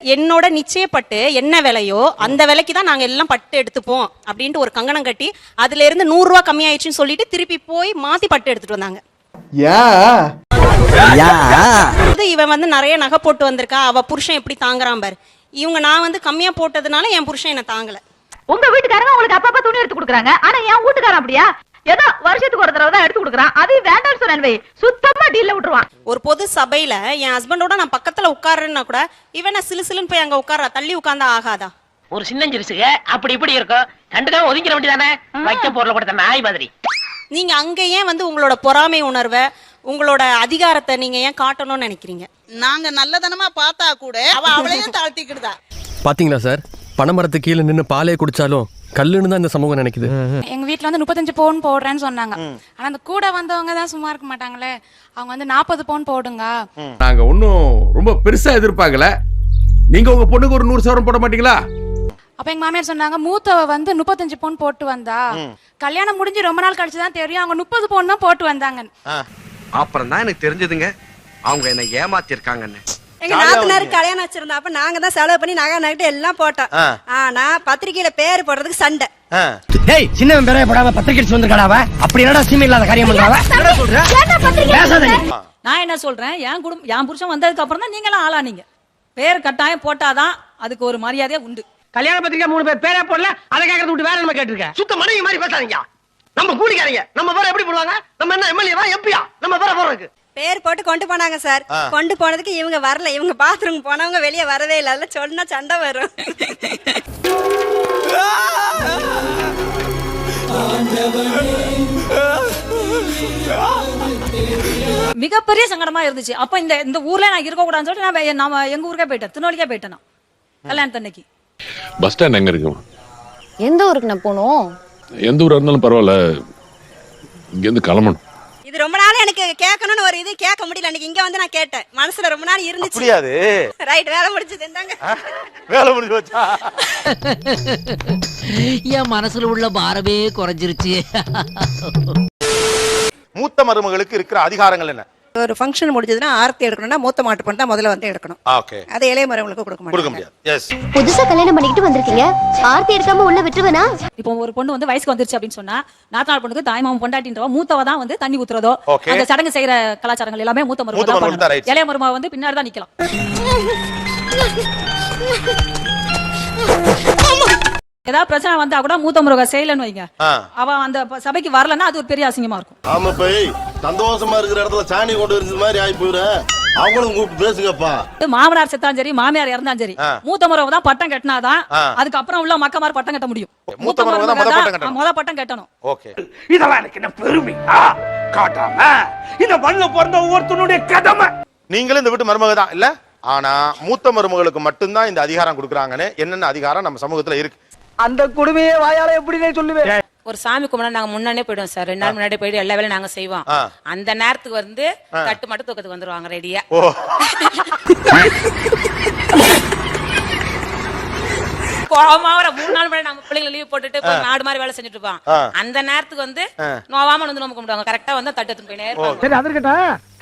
என்னோட நிச்சயப்பட்டு என்ன விலையோ அந்த விலைக்கு தான் நாங்க எல்லாம் பட்டு எடுத்துப்போம் அப்படின்ட்டு ஒரு கங்கணம் கட்டி அதுல இருந்து நூறு ரூபா கம்மியாயிடுச்சுன்னு சொல்லிட்டு திருப்பி போய் மாத்தி பட்டு எடுத்துட்டு வந்தாங்க. இது இவன் வந்து நிறைய நகை போட்டு வந்திருக்கா அவ புருஷன் எப்படி தாங்குறான் பாரு. இவங்க நான் வந்து கம்மியா போட்டதுனால என் புருஷன் என்ன தாங்கல. உங்க வீட்டுக்காரங்க உங்களுக்கு அப்பப்ப துணி எடுத்து கொடுக்குறாங்க. ஆனா என் வீட்டுக்காரன் அப்படியா? ஏதோ வருஷத்துக்கு ஒரு தடவை தான் எடுத்து கொடுக்குறான். அது வேண்டாம்னு சொன்னேன் சுத்தமா டீல்ல விட்டுருவான். ஒரு பொது சபையில என் ஹஸ்பண்டோட நான் பக்கத்துல உட்காருன்னா கூட இவன் சிலு சிலுன்னு போய் அங்க உட்கார்றா? தள்ளி உட்கார்ந்தா ஆகாதா? ஒரு சின்னஞ்சிரிசுக அப்படி இப்படி இருக்கும். கண்டுக்காம ஒதுங்கிற வேண்டியதானே? வைக்க பொருளை கொடுத்த நாய் மாதிரி. நீங்க அங்க ஏன் வந்து உங்களோட பொறாமை உணர்வை உங்களோட அதிகாரத்தை நீங்க ஏன் காட்டணும்னு நினைக்கிறீங்க? நாங்க நல்லதனமா பார்த்தா கூட அவ அவளையும் தாழ்த்திக்கிடுதா? பாத்தீங்களா சார்? பனைமரத்து கீழே நின்னு பாலே குடிச்சாலும் கல்லுன்னு தான் இந்த சமூகம் நினைக்குது. எங்க வீட்ல வந்து முப்பத்தஞ்சு பவுன் போடுறேன்னு சொன்னாங்க. ஆனா அந்த கூட வந்தவங்க தான் சும்மா இருக்க மாட்டாங்களே. அவங்க வந்து நாற்பது பவுன் போடுங்க. நாங்க ஒன்னும் ரொம்ப பெருசா எதிர்பார்க்கல. நீங்க உங்க பொண்ணுக்கு ஒரு நூறு சவரம் போட மாட்டீங்களா? அப்ப எங்க மாமியார் சொன்னாங்க மூத்தவ வந்து முப்பத்தஞ்சு பவுன் போட்டு வந்தா கல்யாணம் முடிஞ்சு ரொம்ப நாள் கழிச்சு தான் தெரியும். அவங்க முப்பது பவுன் தான் போட்டு வந்தாங்க அப்புறம் தான் எனக்கு தெரிஞ்சதுங்க. அவங்க என்ன ஏமாத்தி இருக்காங்கன்னு எங்க நாத்தனார் கல்யாணம் வச்சிருந்தா அப்ப நாங்க தான் செலவு பண்ணி நகை நகிட்டு எல்லாம் போட்டோம். ஆனா பத்திரிக்கையில பேர் போடுறதுக்கு சண்டை. டேய் சின்னவன் பெரிய படாம பத்திரிக்கை வந்திருக்காடாவ அப்படி என்னடா சீமை இல்லாத காரியம் பண்றாவ என்ன சொல்ற? பேசாத நீ. நான் என்ன சொல்றேன்? என் குடும்பம் என் புருஷன் வந்ததுக்கு அப்புறம் தான் நீங்களாம் ஆளானீங்க. பேர் கட்டாயம் போட்டாதான் அதுக்கு ஒரு மரியாதையா உண்டு. கல்யாண பத்திரிக்கை மூணு பேர் பேரே போடல அதை கேட்கறது விட்டு வேற நம்ம கேட்டிருக்கேன் சுத்த மனைவி மாதிரி பேசாதீங்க. நம்ம கூலிக்காரங்க. நம்ம பேரை எப்படி போடுவாங்க? நம்ம என்ன எம்எல்ஏவா எம்பியா? நம்ம பேரை போடுறதுக்கு. பேர் போட்டு கொண்டு போனாங்க சார். கொண்டு போனதுக்கு இவங்க வரல. இவங்க பாத்ரூம் போனவங்க வெளியே வரவே இல்லை. அதெல்லாம் சொன்னா சண்டை வரும். மிகப்பெரிய சங்கடமா இருந்துச்சு. அப்ப இந்த இந்த ஊர்ல நான் இருக்க கூடாதுன்னு சொல்லிட்டு நான் வே- நாம எங்க ஊருக்கே போயிட்டேன். திருநெல்வேலிக்கே போயிட்டேன் நான். கல்யாணத்தன்னைக்கு பஸ் ஸ்டாண்ட் எங்க இருக்குமா எந்த ஊருக்கு நான் போகணும்? எந்த ஊரா இருந்தாலும் பரவாயில்ல. இங்கேருந்து கிளம்பணும். இது ரொம்ப நாள் எனக்கு கேட்கணும்னு ஒரு இது கேட்க முடியல. அன்னைக்கு இங்க வந்து நான் கேட்டேன். மனசுல ரொம்ப நாள் இருந்துச்சு. அப்படியாது. ரைட் வேலை முடிச்சது இந்தாங்க. வேலை முடிஞ்சு வச்சா என் மனசுல உள்ள பாரமே குறைஞ்சிருச்சு. மூத்த மருமகளுக்கு இருக்கிற அதிகாரங்கள் என்ன? ஒரு ஃபங்க்ஷன் முடிஞ்சதுன்னா ஆரத்தி எடுக்கணும்னா மூத்த மாட்டு பொண்ணு தான் முதல்ல வந்து எடுக்கணும். ஓகே அதை இளைய மரவங்களுக்கு கொடுக்க கொடுக்க மாட்டாங்க. முடியாது. எஸ் புதுசா கல்யாணம் பண்ணிக்கிட்டு வந்திருக்கீங்க. ஆர்த்தி எடுக்காம உள்ள விட்டுருவேனா? இப்போ ஒரு பொண்ணு வந்து வயசுக்கு வந்துருச்சு அப்படின்னு சொன்னா நாத்தனார் பொண்ணுக்கு தாய்மாமன் பொண்டாட்டின்றவ மூத்தவ தான் வந்து தண்ணி ஊத்துறதோ Okay. அந்த சடங்கு செய்யற கலாச்சாரங்கள் எல்லாமே மூத்த மருமக மூத்த தான் மருமக தான் right. பண்ணணும். இளைய மருமக வந்து பின்னாடி தான் நிக்கலாம். ஏதாவது பிரச்சனை வந்தா கூட மூத்த முருக செய்யலன்னு வைங்க. அவ அந்த சபைக்கு வரலன்னா அது ஒரு பெரிய அசிங்கமா இருக்கும். ஆமா போய் சந்தோஷமா இருக்கிற இடத்துல சாணி கொண்டு வருது மாதிரி ஆகி போயிடும் அவங்களும் கூப்பிட்டு பேசுங்கப்பா. மாமனார் செத்தாலும் சரி மாமியார் இறந்தாலும் சரி. மூத்த முறவு தான் பட்டம் கட்டினாதான். அதுக்கப்புறம் உள்ள மக்கமார் பட்டம் கட்ட முடியும். மூத்த மருமக தான் முத பட்டம் கட்டணும். முத பட்டம் கட்டணும். ஓகே. இதெல்லாம் எனக்கு என்ன பெருமையா காட்டாம இந்த மண்ணுல பிறந்த ஒவ்வொருத்தனுடைய கடமை நீங்களும் இந்த வீட்டு மருமக தான் இல்ல? ஆனா மூத்த மருமகளுக்கு மட்டும்தான் இந்த அதிகாரம் கொடுக்குறாங்கன்னு என்னென்ன அதிகாரம் நம்ம சமூகத்துல இருக்கு? அந்த கொடுமையே வாயால எப்படி சொல்லுவேன்? ஒரு சாமி கும்பிட நாங்க முன்னாடியே போயிடுவோம் சார். ரெண்டு நாள் முன்னாடி போயிட்டு எல்லா வேலையும் நாங்க செய்வோம். அந்த நேரத்துக்கு வந்து தட்டு மட்டும் தூக்கத்துக்கு வந்துருவாங்க ரெடியா வர மூணு நாள் முன்னாடி நம்ம பிள்ளைங்க லீவ் போட்டுட்டு போய் நாடு மாதிரி வேலை செஞ்சுட்டு இருப்பான். அந்த நேரத்துக்கு வந்து நோவாம வந்து நம்ம கும்பிடுவாங்க. கரெக்டா வந்து தட்டு எடுத்துன்னு போயினே சரி அது இருக்கட்ட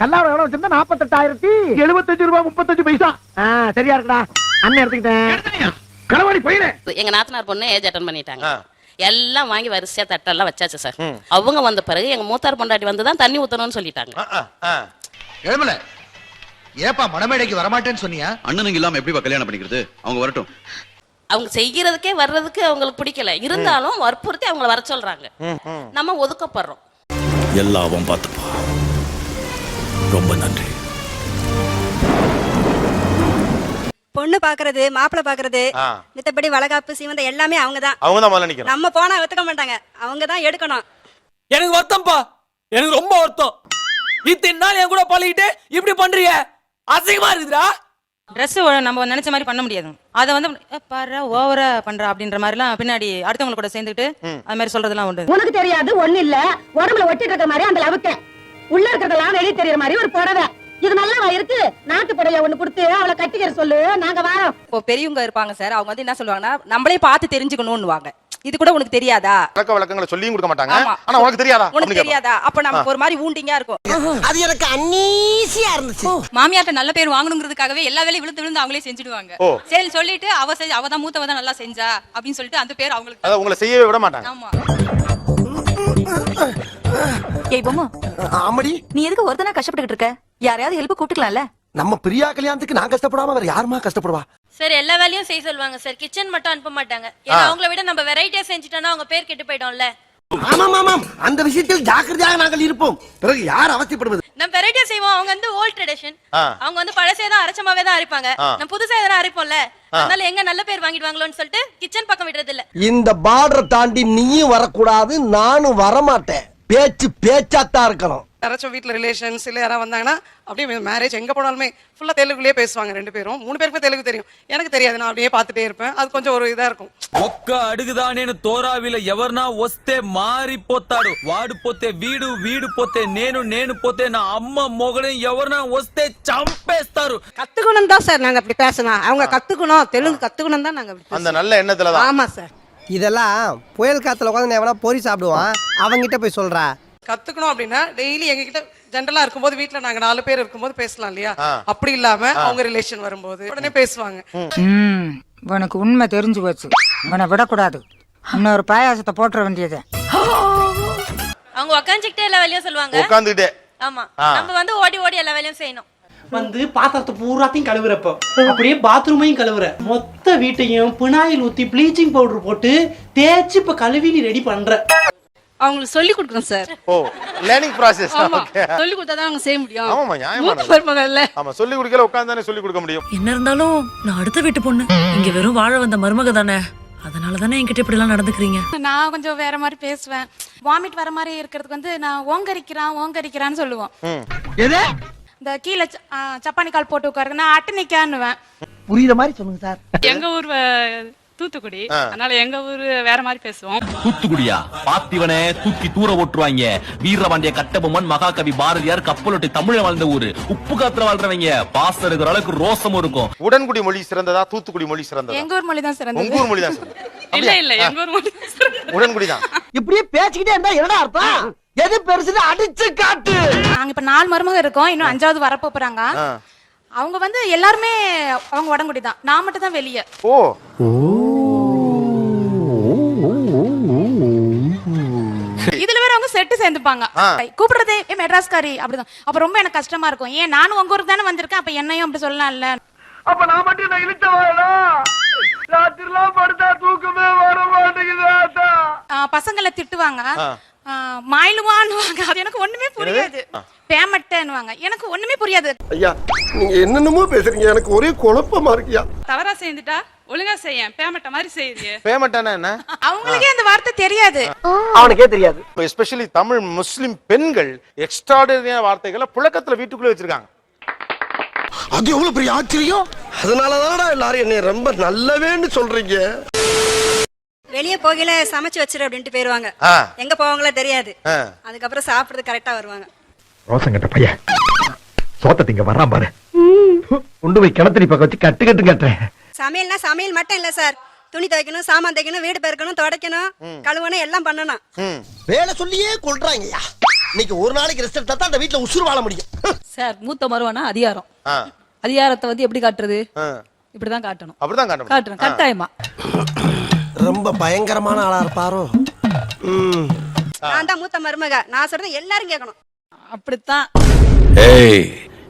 கல்லாவோட எவ்வளவு வச்சிருந்தா நாற்பத்தெட்டாயிரத்தி எழுபத்தஞ்சு ரூபாய் முப்பத்தஞ்சு பைசா. சரியா இருக்குடா. அண்ணன் எடுத்துக்கிட்டேன். களவாடி போயிடு எங்க நாத்தனார் பொண்ணு ஏஜ் அட்டன் பண்ணிட்டாங்க. எல்லாம் வாங்கி வரிசையா தட்டெல்லாம் வச்சாச்சு சார். அவங்க வந்த பிறகு எங்க மூத்தார் பொண்டாட்டி வந்து தான் தண்ணி ஊத்தணும்னு சொல்லிட்டாங்க. எழுமல ஏப்பா மணமேடைக்கு வரமாட்டேன்னு சொன்னியா? அண்ணனுங்க இல்லாம எப்படிப்பா கல்யாணம் பண்ணிக்கிறது? அவங்க வரட்டும். அவங்க செய்யறதுக்கே வர்றதுக்கு அவங்களுக்கு பிடிக்கல. இருந்தாலும் வற்புறுத்தி அவங்கள வர சொல்றாங்க. நம்ம ஒதுக்கப்படுறோம். எல்லாம் பார்த்துப்பா. ரொம்ப நன்றி. பொண்ணு பாக்குறது மாப்பிள்ளை பாக்குறது. மித்தபடி வளகாப்பு சீமந்தம் எல்லாமே அவங்க தான் அவங்க தான் முதல்ல நிக்கணும். நம்ம போனா ஒத்துக்க மாட்டாங்க. அவங்க தான் எடுக்கணும். எனக்கு வருத்தம்ப்பா. எனக்கு ரொம்ப வருத்தம். இத்தனை நாள் என் கூட பழகிட்டு இப்படி பண்றீங்க? அசிங்கமா இருக்குதுடா. ட்ரெஸ் நம்ம நினைச்ச மாதிரி பண்ண முடியாது. அதை வந்து "ஏ, பாரு ஓவரா பண்றா அப்படின்ற மாதிரிலாம் பின்னாடி அடுத்தவங்க கூட சேர்ந்துட்டு அது மாதிரி சொல்றதெல்லாம் உண்டு. உனக்கு தெரியாது ஒண்ணு இல்ல. உடம்புல ஒட்டிட்டு இருக்க மாதிரி அந்த லவுக்க. உள்ள இருக்கிறதெல்லாம் வெளியே தெரியற மாதிரி ஒரு புடவை. இது நல்லா இருக்கு. நாட்டு புடவைய ஒண்ணு கொடுத்து அவளை கட்டிக்கிற சொல்லு. நாங்க வரோம். இப்போ பெரியவங்க இருப்பாங்க சார். அவங்க வந்து என்ன சொல்லுவாங்கன்னா நம்மளே பார்த்து தெரிஞ்சுக்கணும்னுவாங்க. இது கூட உனக்கு தெரியாதா? பழக்க வழக்கங்களை சொல்லியும் கொடுக்க மாட்டாங்க. ஆனா உனக்கு தெரியாதா? உனக்கு. தெரியாதா? அப்ப நமக்கு ஒரு மாதிரி ஊண்டிங்கா இருக்கும். அது எனக்கு அன்னீசியா இருந்துச்சு. மாமியார்ட்ட நல்ல பேர் வாங்கணுங்கிறதுக்காகவே எல்லா வேலையும் விழுந்து விழுந்து அவங்களே செஞ்சுடுவாங்க. சரி சொல்லிட்டு அவ செஞ்ச அவ தான் மூத்தவ தான் நல்லா செஞ்சா அப்படின்னு சொல்லிட்டு அந்த பேர் அவங்களுக்கு அதாவது உங்களை செய்யவே விட மாட்டாங்க. ஆமா. ஏய் பொம்மு. ஆமடி. நீ எதுக்கு ஒருத்தனா கஷ்டப்பட்டுக்கிட்டு இருக்க? யாரையாவது ஹெல்ப் கூப்பிட்டுக்கலாம்ல? நம்ம பிரியா கல்யாணத்துக்கு நான் கஷ்டப்படாம வேற யாருமா கஷ்டப்படுவா? சார் எல்லா வேலையும் செய்ய சொல்லுவாங்க சார். கிச்சன் மட்டும் அனுப்ப மாட்டாங்க. ஏன்னா அவங்கள விட நம்ம வெரைட்டியா செஞ்சுட்டோம்னா அவங்க பேர் கெட்டு போயிடும்ல. ஆமாம் ஆமாம் அந்த விஷயத்தில் ஜாக்கிரதையாக நாங்கள் இருப்போம். பிறகு யார் அவசியப்படுவது? நம்ம வெரைட்டியா செய்வோம். அவங்க வந்து ஓல்ட் ட்ரெடிஷன். அவங்க வந்து பழசே தான் அரைச்சமாவே தான் அரைப்பாங்க. நம்ம புதுசா எதனா அரைப்போம்ல? அதனால எங்க நல்ல பேர் வாங்கிடுவாங்களோன்னு சொல்லிட்டு கிச்சன் பக்கம் விடுறது இல்ல இந்த பார்டர் தாண்டி நீயும் வரக்கூடாது நானும் வரமாட்டேன். பேச்சு பேச்சாத்தான் இருக்கணும். யாராச்சும் வீட்ல ரிலேஷன்ஸ் இல்ல யாராவது வந்தாங்கன்னா அப்படியே மேரேஜ் எங்க போனாலுமே ஃபுல்லா தெலுங்குலயே பேசுவாங்க ரெண்டு பேரும் மூணு பேருக்குமே தெலுங்கு தெரியும் எனக்கு தெரியாது நான் அப்படியே பார்த்துட்டே இருப்பேன் அது கொஞ்சம் ஒரு இதா இருக்கும் ఒక్క అడుగుదానేను తోరావిల ఎవరన్నా వస్తే మారిపోతాడు వాడు పోతే వీడు వీడు పోతే నేను నేను పోతే నా అమ్మ మొగని ఎవరన్నా వస్తే చంపేస్తారు கத்துக்கணும் தான் சார் நாங்க அப்படி பேசணும் அவங்க கத்துக்கணும் தெலுங்கு கத்துக்கணும் தான் நாங்க அப்படி அந்த நல்ல எண்ணத்துல தான் ஆமா சார் இதெல்லாம் புயல் காத்துல உட்காந்து எவனா பொறி சாப்பிடுவான் அவங்கிட்ட போய் சொல்றா கத்துக்கணும் அப்படின்னா டெய்லி எங்ககிட்ட ஜென்ரலா இருக்கும்போது வீட்ல நாங்க நாலு பேர் இருக்கும்போது பேசலாம் இல்லையா. அப்படி இல்லாம அவங்க ரிலேஷன் வரும்போது உடனே பேசுவாங்க. உனக்கு உண்மை தெரிஞ்சு போச்சு. உன்னை விடக்கூடாது. இன்னொரு பாயாசத்தை போட்டுற வேண்டியது. அவங்க உக்காந்துக்கிட்டே எல்லா வேலையும் சொல்லுவாங்க. உட்காந்துக்கிட்டே ஆமா. நம்ம வந்து ஓடி ஓடி எல்லா வேலையும் செய்யணும். வந்து பாத்திரத்தை பூராத்தையும் கழுவுறப்போ. அப்படியே பாத்ரூமையும் கழுவுற. மொத்த வீட்டையும் பினாயில் ஊத்தி ப்ளீச்சிங் பவுடர் போட்டு தேய்ச்சி இப்ப கழுவி நீ ரெடி பண்ற. அவங்களுக்கு சொல்லி கொடுக்கணும் சார் ஓ லேர்னிங் ப்ராசஸ் ஓகே சொல்லி கொடுத்தா தான் அவங்க செய்ய முடியும். ஆமாமா நியாயமானது மருமகள்ல. ஆமா சொல்லி கொடுக்கல உட்கார்ந்து தானே சொல்லி கொடுக்க முடியும். என்ன இருந்தாலும் நான் அடுத்த வீட்டு பொண்ணு. இங்க வெறும் வாழ வந்த மருமக தானே. அதனால தானே என்கிட்ட இப்படி எல்லாம் நடந்துக்கிறீங்க? நான் கொஞ்சம் வேற மாதிரி பேசுவேன். வாமிட் வர மாதிரி இருக்கிறதுக்கு வந்து நான் ஓங்கரிக்கிறான் ஓங்கரிக்கிறான்னு சொல்லுவோம். எது? இந்த கீழே ச- ஆ, சப்பானி கால் போட்டு உட்காருங்க நான் அட்டனிக்கான்னுவேன். புரியுற மாதிரி சொல்லுங்க சார் எங்க ஊர் தூத்துக்குடி. அதனால எங்க ஊர் வேற மாதிரி பேசுவோம். தூத்துக்குடியா? பாத்திவனே தூக்கி தூர ஓட்டுருவாங்க வீரபாண்டிய கட்டபொம்மன் மகாகவி பாரதியார் கப்பலொட்டி தமிழ வாழ்ந்த ஊரு. உப்பு காத்துல வாழ்றவங்க. பாசம் இருக்கிற அளவுக்கு ரோசமும் இருக்கும். உடன்குடி மொழி சிறந்ததா தூத்துக்குடி மொழி சிறந்ததா? எங்க ஊர் மொழி தான் உங்க சிறந்தது ஊர் மொழி தான் சிறந்தது. இல்ல? இல்ல எங்க ஊர் மொழி. உடன்குடி தான். இப்படியே பேசிக்கிட்டே இருந்தா என்னடா அர்த்தம்? எது பெருசுன்னு அடிச்சு காட்டு. நாங்க இப்ப நாலு மருமக இருக்கோம். இன்னும் அஞ்சாவது வரப்போ போறாங்க. அவங்க வந்து எல்லாருமே அவங்க உடம்புடி தான். நான் மட்டும் தான் வெளியே ஓ. இதுல வேற அவங்க செட்டு சேர்ந்துப்பாங்க. கூப்பிடுறதே ஏ மெட்ராஸ்காரி அப்படிதான். அப்ப ரொம்ப எனக்கு கஷ்டமா இருக்கும். ஏன் நானும் உங்க ஊருக்கு தானே வந்திருக்கேன். அப்ப என்னையும் அப்படி சொல்லலாம்ல? அப்ப நான் மட்டும் நான் இழுத்த வாழா ராத்திரிலாம் படுத்தா தூக்கமே வர மாட்டேங்குது பசங்களை திட்டுவாங்க. மாயிலுவான்னுவாங்க. அது எனக்கு ஒண்ணுமே புரியாது. பேமட்டேன்னுவாங்க. எனக்கு ஒண்ணுமே புரியாது. ஐயா நீங்க என்னென்னமோ பேசுறீங்க. எனக்கு ஒரே குழப்பமா இருக்கியா தவறா சேர்ந்துட்டா ஒழுங்கா செய்ய. பேமட்ட மாதிரி செய்யுது. பேமெண்ட் என்ன? அவங்களுக்கே அந்த வார்த்தை தெரியாது. அவனுக்கே தெரியாது. எஸ்பெஷலி தமிழ் முஸ்லிம் பெண்கள் எக்ஸ்ட்ராடனரியான வார்த்தைகளை புழக்கத்துல வீட்டுக்குள்ள வச்சிருக்காங்க. அது எவ்வளவு பெரிய ஆச்சரியம்? அதனாலதானடா எல்லாரும் என்னை ரொம்ப நல்லவேன்னு சொல்றீங்க. வெளியே போகையில சமைச்சு வச்சிரு அப்படின்ட்டு போயிருவாங்க. ஆ. எங்க போவாங்களோ தெரியாது. ஆ. அதுக்கப்புறம் சாப்பிடுறது கரெக்டா வருவாங்க. ரோசங்கட்ட பையன் சோத்த திங்க வர்றான் பாரு. கொண்டு போய் கிணத்துல பக்கம் வச்சு கட்டு கட்டு கட்டுறேன் சமையல்னா சமையல் மட்டும் இல்ல சார். துணி துவைக்கணும் சாமான் தைக்கணும் வீடு பெருக்கணும் துடைக்கணும் கழுவணும் எல்லாம் பண்ணணும். ம். வேலை சொல்லியே கொள்றாங்கய்யா. இன்னைக்கு ஒரு நாளைக்கு ரெஸ்ட் எடுத்தா தான் அந்த வீட்டுல உசுறு வாழ முடியும். சார் மூத்த மருவானா அதிகாரம். ஆ. அதிகாரத்தை வந்து எப்படி காட்டுறது? ஆ. இப்படிதான் காட்டணும். அப்படிதான் காட்டணும். காட்டுறேன் கட்டாயமா. ரொம்ப பயங்கரமான ஆளா இருப்பாரோ? நான் தான் மூத்த மருமக. நான் சொல்றது எல்லாரும் கேட்கணும். அப்படித்தான். ஏய்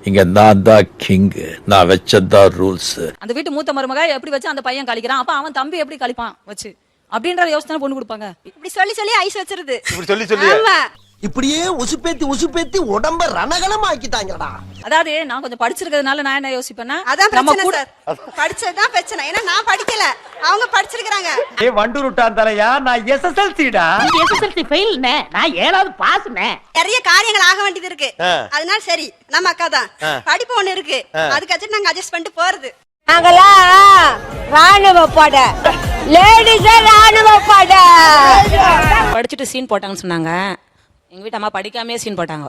இங்க நான் தான் கிங் நான் வச்சதான் ரூல்ஸ் அந்த வீட்டு மூத்த மருமக எப்படி வச்சு அந்த பையன் கழிக்கிறான்? அப்ப அவன் தம்பி எப்படி கழிப்பான் வச்சு? அப்படின்ற யோசனை பொண்ணு கொடுப்பாங்க. இப்படி சொல்லி சொல்லி ஐஸ் வச்சிருது. இப்படி சொல்லி சொல்லி ஆமா. இப்படியே உசுப்பேத்தி உசுப்பேத்தி உடம்ப ரணகலம் ஆக்கிட்டாங்கடா அதாவது நான் கொஞ்சம் படிச்சிருக்கிறதுனால நான் என்ன யோசிப்பேன்னா அதான் நம்ம பிரச்சனை கூட சார். படிச்சதுதான் பிரச்சனை. ஏன்னா நான் படிக்கல. அவங்க படிச்சிருக்காங்க ஏ வண்டு விட்டான் தலையா? நான் எஸ்எஸ்எல்சிடா எஸ்எஸ்எல்சி ஃபெயில்னே நான் ஏழாவது பாஸ்னே நிறைய காரியங்கள் ஆக வேண்டியது இருக்கு. அதனால சரி நம்ம அக்கா தான். படிப்பு ஒண்ணு இருக்கு. அதுக்காச்சும் நாங்க அட்ஜஸ்ட் பண்ணிட்டு போறது. நாங்கெல்லாம் ராணுவ பட. லேடிஸ் ராணுவ பட. படிச்சுட்டு சீன் போட்டாங்கன்னு சொன்னாங்க. எங்க வீட்டு அம்மா படிக்காமே சீன் போட்டாங்க.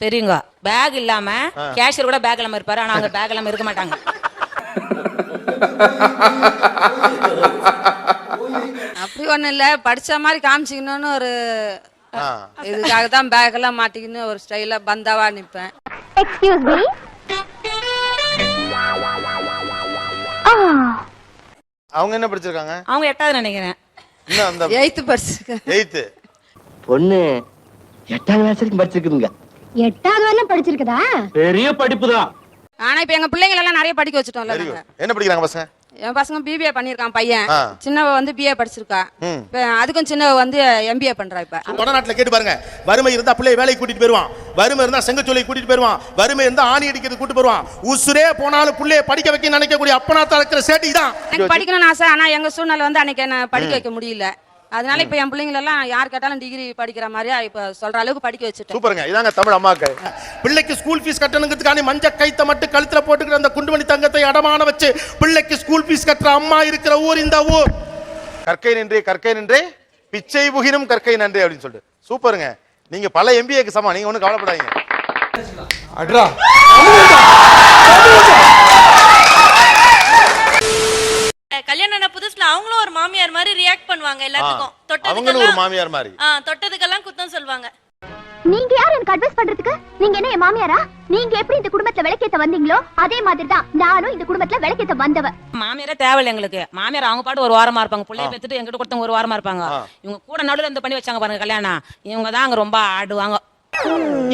பெரியவங்க. பேக் இல்லாம கேஷியர் கூட பேக் இல்லாம இருப்பாரு. ஆனா அவங்க பேக் இல்லாம இருக்க மாட்டாங்க. அப்படி ஒண்ணும் இல்ல. படிச்ச மாதிரி காமிச்சிக்கணும்னு ஒரு. இதுக்காக தான் பேக் எல்லாம் மாட்டிக்கின்னு ஒரு ஸ்டைலா பந்தாவா நிப்பேன். எக்ஸ்கியூஸ் மீ அவங்க என்ன படிச்சிருக்காங்க? அவங்க எட்டாவது நினைக்கிறேன். எயித்து படிச்சிருக்கேன் எயித்து பொண்ணு எட்டாம் கிளாஸ் வரைக்கும் படிச்சிருக்குதுங்க. எட்டாவது வரலாம் படிச்சிருக்கதா? பெரிய படிப்பு தான் ஆனா இப்ப எங்க பிள்ளைங்க எல்லாம் நிறைய படிக்க வச்சுட்டோம்ல நாங்க. என்ன படிக்கிறாங்க பசங்க? என் பசங்க பிபிஏ பண்ணிருக்கான் பையன். ஆ. சின்னவ வந்து பிஏ படிச்சிருக்கா. ம். இப்ப அதுக்கும் சின்னவ வந்து எம்பிஏ பண்றா இப்ப. வடநாட்டுல கேட்டு பாருங்க. வறுமை இருந்தா பிள்ளைய வேலைக்கு கூட்டிட்டு போயிருவான். வறுமை இருந்தா செங்கச்சோலை கூட்டிட்டு போயிருவான். வறுமை இருந்தா ஆணி அடிக்கிறது கூட்டிட்டு போயிருவான். உசுரே போனாலும் பிள்ளைய படிக்க வைக்க நினைக்கக்கூடிய அப்பனாத்தா இருக்கிற சேட்டி தான் எனக்கு படிக்கணும்னு ஆசை ஆனா எங்க சூழ்நிலை வந்து அன்னைக்கு என்ன படிக்க வைக்க முடியல. அதனால இப்ப என் பிள்ளைங்கள எல்லாம் யார் கேட்டாலும் டிகிரி படிக்கிற மாதிரியா இப்ப சொல்ற அளவுக்கு படிக்க வச்சுட்டேன். சூப்பருங்க. இதாங்க தமிழ் அம்மாக்கு பிள்ளைக்கு ஸ்கூல் ஃபீஸ் கட்டணுங்கிறதுக்கான மஞ்ச கைத்த மட்டும் கழுத்துல போட்டுக்கிற அந்த குண்டுமணி தங்கத்தை அடமான வச்சு பிள்ளைக்கு ஸ்கூல் ஃபீஸ் கட்டுற அம்மா இருக்கிற ஊர் இந்த ஊர். கற்கை நின்றே கற்கை நின்றே பிச்சை புகினும் கற்கை நன்றே அப்படின்னு சொல்லிட்டு. சூப்பருங்க. நீங்க பல எம்பிஏக்கு சமம். நீங்க ஒன்றும் கவலைப்படாதீங்க. அட்ரா. கல்யாணம் ஆன புதுசுல அவங்களும் ஒரு மாமியார் மாதிரி ரியாக்ட் பண்ணுவாங்க எல்லாத்துக்கும். அவங்களும் ஒரு மாமியார் மாதிரி. தொட்டதுக்கெல்லாம் குத்தம் சொல்லுவாங்க நீங்க யார் எனக்கு அட்வைஸ் பண்றதுக்கு? நீங்க என்ன என் மாமியாரா? நீங்க எப்படி இந்த குடும்பத்துல விளக்கேத்த வந்தீங்களோ அதே மாதிரி தான் நானும் இந்த குடும்பத்துல விளக்கேத்த வந்தவ மாமியாரே தேவையில்ல எங்களுக்கு. மாமியார் அவங்க பாட்டு ஒரு வாரமா இருப்பாங்க. பிள்ளைய பெத்துட்டு எங்கிட்ட கொடுத்தவங்க ஒரு வாரமா இருப்பாங்க. இவங்க கூட நடுவில் இந்த பண்ணி வச்சாங்க பாருங்க கல்யாணம். இவங்க தான் அங்க ரொம்ப ஆடுவாங்க.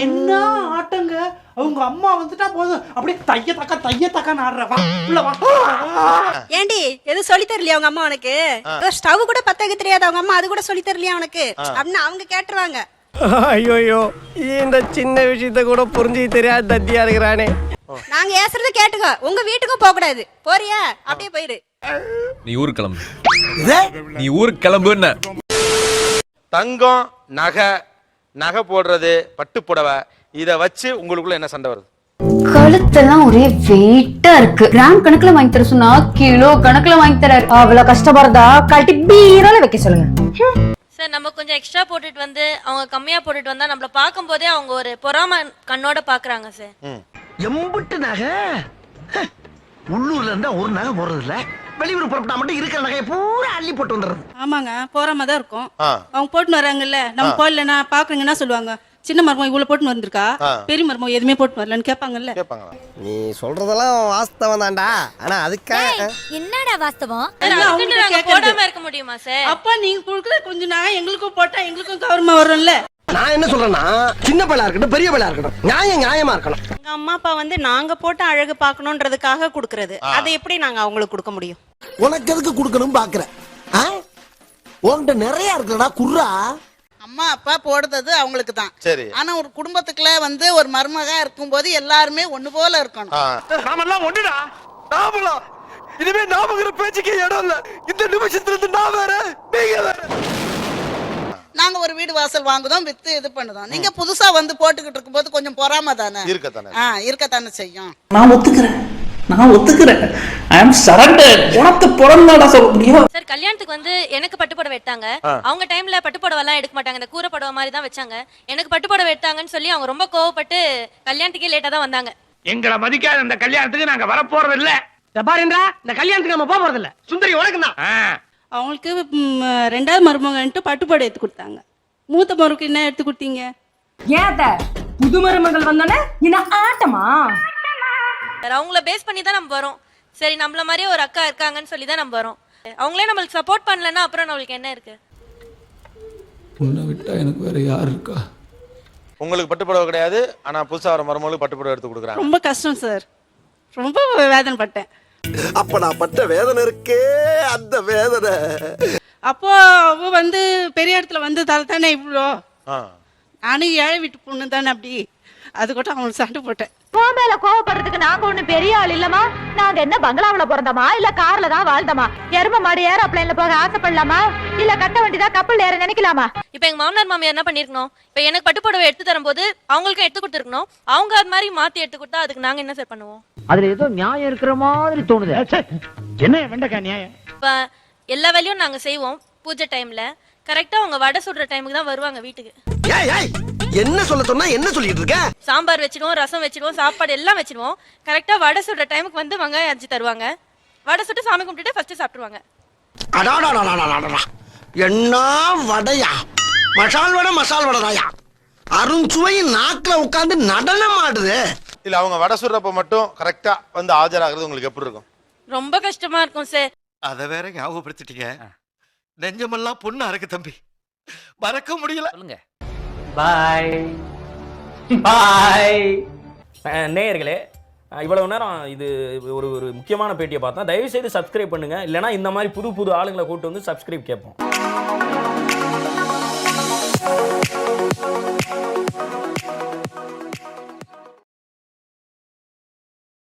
என்ன ஆட்டங்க? அவங்க அம்மா வந்துட்டா போதும். அப்படியே தைய தக்க தைய தக்க ஆடுறவா உள்ள வா. ஏண்டி எதுவும் சொல்லி தரலையா அவங்க அம்மா உனக்கு? ஸ்டவ் கூட பத்த வைக்க தெரியாது அவங்க அம்மா அது கூட சொல்லி தரலையா உனக்கு? அப்படின்னு அவங்க கேட்டுருவாங்க. ஐயோ இந்த சின்ன விஷயத்த கூட புரிஞ்சு தெரியாத தத்தியா இருக்கிறானே. நாங்க ஏசுறத கேட்டுக்கோ. உங்க வீட்டுக்கும் போக கூடாது போறியா? அப்படியே போயிரு. நீ ஊருக்கு கிளம்பு. நீ ஊருக்கு கிளம்புன்னு தங்கம் நகை நகை போடுறது பட்டு புடவை இதை வச்சு உங்களுக்குள்ள என்ன சண்டை வருது? கழுத்தெல்லாம் ஒரே வெயிட்டா இருக்கு. கிராம் கணக்குல வாங்கி தர சொன்னா கிலோ கணக்குல வாங்கி தராரு. அவ்வளவு கஷ்டப்படுறதா கழட்டி பீரோல வைக்க சொல்லுங்க. சார் நம்ம கொஞ்சம் எக்ஸ்ட்ரா போட்டுட்டு வந்து அவங்க கம்மியா போட்டுட்டு வந்தா நம்மள பார்க்கும் போதே அவங்க ஒரு பொறாம கண்ணோட பாக்குறாங்க சார். எம்புட்டு நகை? உள்ளூர்ல இருந்தா ஒரு நகை போடுறது இல்ல வெளியூர் புறப்பட்டா மட்டும் இருக்கிற நகையை பூரா அள்ளி போட்டு வந்துடுறது. ஆமாங்க போறாம தான் இருக்கும். அவங்க போட்டுன்னு வராங்கல்ல நம்ம போடலன்னா பாக்குறீங்க என்ன சொல்லுவாங்க. சின்ன மருமகம் இவ்வளவு போட்டுன்னு வந்திருக்கா. பெரிய மருமகம் எதுவுமே போட்டு வரலன்னு கேட்பாங்கல்ல நீ சொல்றதெல்லாம் வாஸ்தவம் தான்டா. ஆனா அதுக்காக என்னடா வாஸ்தவம்? போடாம இருக்க முடியுமா சார்? அப்பா நீங்க கொடுக்குற கொஞ்ச நாள் எங்களுக்கும் போட்டா எங்களுக்கும் கவர்மா வரும்ல? நான் என்ன சொல்றேன்னா சின்ன பையலா இருக்கட்டும் பெரிய பையலா இருக்கட்டும் நியாயம் நியாயமா இருக்கணும். எங்க அம்மா அப்பா வந்து நாங்க போட்ட அழகு பார்க்கணுன்றதுக்காக கொடுக்கறது. அதை எப்படி நாங்க அவங்களுக்கு கொடுக்க முடியும்? உனக்கு எதுக்கு கொடுக்கணும் பாக்குறேன்? உன்கிட்ட நிறைய இருக்குடா குர்ரா அம்மா அப்பா போடுறது அவங்களுக்கு தான் சரி. ஆனா ஒரு குடும்பத்துக்குள்ள வந்து ஒரு மருமக இருக்கும்போது எல்லாருமே ஒண்ணு போல இருக்கணும். நாமெல்லாம் ஒண்ணுடா? நாமலாம் இனிமே நாமங்கிற பேச்சுக்கு இடம் இல்ல. இந்த நிமிஷத்துல இருந்து நான் வேற நீங்க வேற. நாங்க ஒரு வீடு வாசல் வாங்குதோம் வித்து இது பண்ணுதோம். நீங்க புதுசா வந்து போட்டுக்கிட்டு இருக்கும்போது கொஞ்சம் பொறாம தானே? இருக்கத்தானே. ஆ இருக்கத்தானே செய்யும். நான் ஒத்துக்கிறேன். நான் ஒத்துக்கிறேன். ஐ அம் சரண்டர் உனக்கு பிறந்தாடா சொல்ல முடியும் சார் கல்யாணத்துக்கு வந்து எனக்கு பட்டுப்புடவை எடுத்தாங்க. அவங்க டைம்ல பட்டுப்புடவை எல்லாம் எடுக்க மாட்டாங்க. இந்த கூரை புடவை மாதிரி தான் வச்சாங்க. எனக்கு பட்டுப்புடவை எடுத்தாங்கன்னு சொல்லி அவங்க ரொம்ப கோவப்பட்டு கல்யாணத்துக்கே லேட்டா தான் வந்தாங்க. எங்களை மதிக்காத இந்த கல்யாணத்துக்கு நாங்க வர போறது இல்ல பாருன்றா இந்த கல்யாணத்துக்கு நம்ம போக போறது இல்ல சுந்தரி உனக்கு தான். அவங்களுக்கு ரெண்டாவது மருமகன்ட்டு பட்டுப்பாடு எடுத்து கொடுத்தாங்க. மூத்த மருமக்கு என்ன எடுத்து கொடுத்தீங்க? ஏன் புது மருமகள் வந்தோடனே என்ன ஆட்டமா? அவங்கள பேஸ் பண்ணி தான் நம்ம வரோம். சரி நம்மள மாதிரியே ஒரு அக்கா இருக்காங்கன்னு சொல்லி தான் நம்ம வரோம். அவங்களே நம்மளுக்கு சப்போர்ட் பண்ணலன்னா அப்புறம் நம்மளுக்கு என்ன இருக்கு? உன்னை விட்டா எனக்கு வேற யார் இருக்கா? உங்களுக்கு பட்டு புடவை கிடையாது ஆனா புதுசா வர மருமகளுக்கு பட்டு புடவை எடுத்து கொடுக்குறாங்க. ரொம்ப கஷ்டம் சார். ரொம்ப வேதனைப்பட்டேன். அப்ப நான் பட்ட வேதனை இருக்கே அந்த வேதனை. அப்போ அவ வந்து பெரிய இடத்துல வந்ததால தானே இவ்வளோ நானும் ஏழை வீட்டு பொண்ணு தானே அப்படி. அது கூட அவங்களுக்கு சண்டை போட்டேன். உன் மேல கோவப்படுறதுக்கு நாங்க ஒண்ணு பெரிய ஆள் இல்லமா நாங்க என்ன பங்களாவுல பிறந்தோமா? இல்ல கார்ல தான் வாழ்ந்தோமா? எரும மாடு ஏரோப்ளைன்ல போக ஆசைப்படலாமா? இல்ல கட்ட வண்டிதான் கப்பல் ஏற நினைக்கலாமா? இப்போ எங்க மாமனார் மாமியார் என்ன பண்ணிருக்கணும்? இப்போ எனக்கு பட்டு புடவை எடுத்து தரும்போது அவங்களுக்கும் எடுத்து கொடுத்துருக்கணும். அவங்க அது மாதிரி மாத்தி எடுத்து கொடுத்தா அதுக்கு நாங்க என்ன சார் பண்ணுவோம்? அதுல ஏதோ நியாயம் இருக்கிற மாதிரி தோணுது. என்ன வெண்டக்கா நியாயம்? இப்போ எல்லா வேலையும் நாங்க செய்வோம் பூஜை டைம்ல கரெக்டா அவங்க வடை சுடுற டைமுக்கு தான் வருவாங்க வீட்டுக்கு. ஏய் ஏய் என்ன சொல்ல சொன்னா என்ன சொல்லிட்டு இருக்க? சாம்பார் வச்சிடுவோம் ரசம் வச்சிடுவோம் சாப்பாடு எல்லாம் வச்சிடுவோம் கரெக்டா வடை சுடுற டைமுக்கு வந்து வெங்காயம் அரைச்சு தருவாங்க. வடை சுட்டு சாமி கும்பிட்டுட்டு ஃபர்ஸ்ட் சாப்பிட்டுருவாங்க. அடாடாடாடாடாடா என்ன வடையா? மசால் வடை மசால் வடை தாயா? அருண்சுவை நாக்குல உட்கார்ந்து நடனம் ஆடுது. இல்ல அவங்க வடை சுடுறப்ப மட்டும் கரெக்டா வந்து ஆஜராகிறது உங்களுக்கு எப்படி இருக்கும்? ரொம்ப கஷ்டமா இருக்கும் சார் அத வேற ஞாபகப்படுத்திட்டீங்க. நெஞ்சமெல்லாம் பொண்ணா இருக்கு தம்பி. மறக்க முடியல. சொல்லுங்க. பாய் பாய் நேயர்களே இவ்வளவு நேரம் இது ஒரு ஒரு முக்கியமான பேட்டியை பார்த்தா தயவு செய்து சப்ஸ்கிரைப் பண்ணுங்க. இல்லைனா இந்த மாதிரி புது புது ஆளுங்களை கூட்டு வந்து சப்ஸ்கிரைப் கேட்போம்.